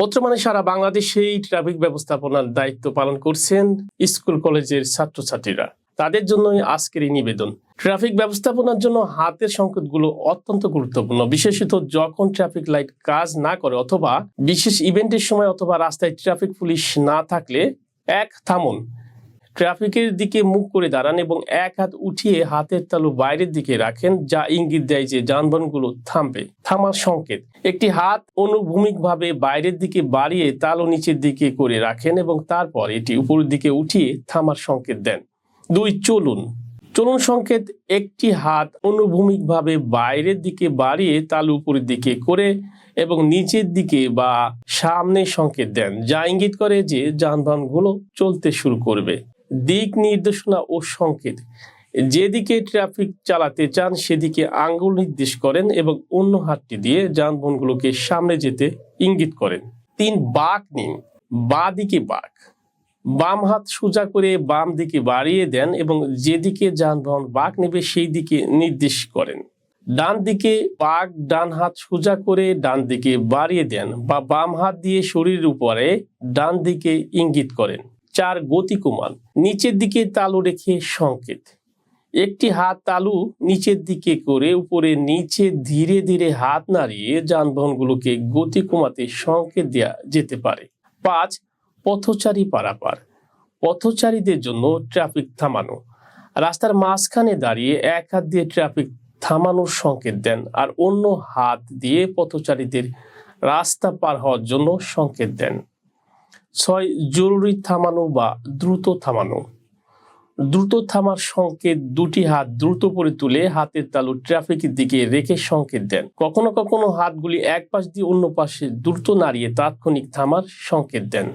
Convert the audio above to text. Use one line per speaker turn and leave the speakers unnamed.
বর্তমানে সারা বাংলাদেশেই ট্রাফিক ব্যবস্থাপনার দায়িত্ব পালন করছেন স্কুল কলেজের ছাত্রছাত্রীরা। তাদের জন্যই আজকের এই নিবেদন। ট্রাফিক ব্যবস্থাপনার জন্য হাতের সংকেতগুলো অত্যন্ত গুরুত্বপূর্ণ। বিশেষত যখন ট্রাফিক লাইট কাজ না করে অথবা বিশেষ ইভেন্টের সময় অথবা রাস্তায় ট্রাফিক পুলিশ না থাকলে, এক থামুন। ট্রাফিকের দিকে মুখ করে দাঁড়ান এবং এক হাত উঠিয়ে হাতের তালু বাইরের দিকে রাখেন, যা ইঙ্গিত দেয় যে যানবাহনগুলো থামবে। থামার সংকেত। একটি হাত অনুভূমিকভাবে বাইরের দিকে বাড়িয়ে তালু নিচের দিকে করে রাখেন এবং তারপর এটি উপরের দিকে উঠিয়ে থামার সংকেত দেন। দুই, চলুন। চলুন সংকেত, একটি হাত অনুভূমিকভাবে বাইরের দিকে বাড়িয়ে তালু উপরের দিকে করে এবং নিচের দিকে বা সামনে সংকেত দেন, যা ইঙ্গিত করে যে যানবাহনগুলো চলতে শুরু করবে। দিক নির্দেশনা ও সংকেত। যেদিকে ট্রাফিক চালাতে চান, সেদিকে আঙ্গুল নির্দেশ করেন এবং অন্য হাতটি দিয়ে যানবাহনগুলোকে সামনে যেতে ইঙ্গিত করেন। তিন, বাঁক নিন। বা দিকে বাঁক। বাম হাত সোজা করে বাম দিকে বাড়িয়ে দেন এবং যেদিকে যানবাহন বাঁক নেবে সেই দিকে নির্দেশ করেন। ডান দিকে বাঘ ডান হাত সোজা করে ডান দিকে বাড়িয়ে দেন বা বাম হাত দিয়ে শরীরের উপরে ডান দিকে ইঙ্গিত করেন। চার গতি কমান নিচের দিকে তালু রেখে সংকেত। একটি হাত তালু নিচের দিকে করে উপরে নিচে ধীরে ধীরে হাত নাড়িয়ে যানবাহনগুলোকে গতি কমাতে সংকেত দেওয়া যেতে পারে। পাঁচ, পথচারী পারাপার। পথচারীদের জন্য ট্রাফিক থামানো। রাস্তার মাঝখানে দাঁড়িয়ে এক হাত দিয়ে ট্রাফিক থামানোর সংকেত দেন আর অন্য হাত দিয়ে পথচারীদের রাস্তা পার হওয়ার জন্য সংকেত দেন। ছয়, জরুরি থামানো বা দ্রুত থামানো। দ্রুত থামার সংকেত দুটি হাত দ্রুত করে তুলে হাতের তালু ট্রাফিকের দিকে রেখে সংকেত দেন। কখনো কখনো হাতগুলি এক পাশ দিয়ে অন্য পাশে দ্রুত নাড়িয়ে তাৎক্ষণিক থামার সংকেত দেন।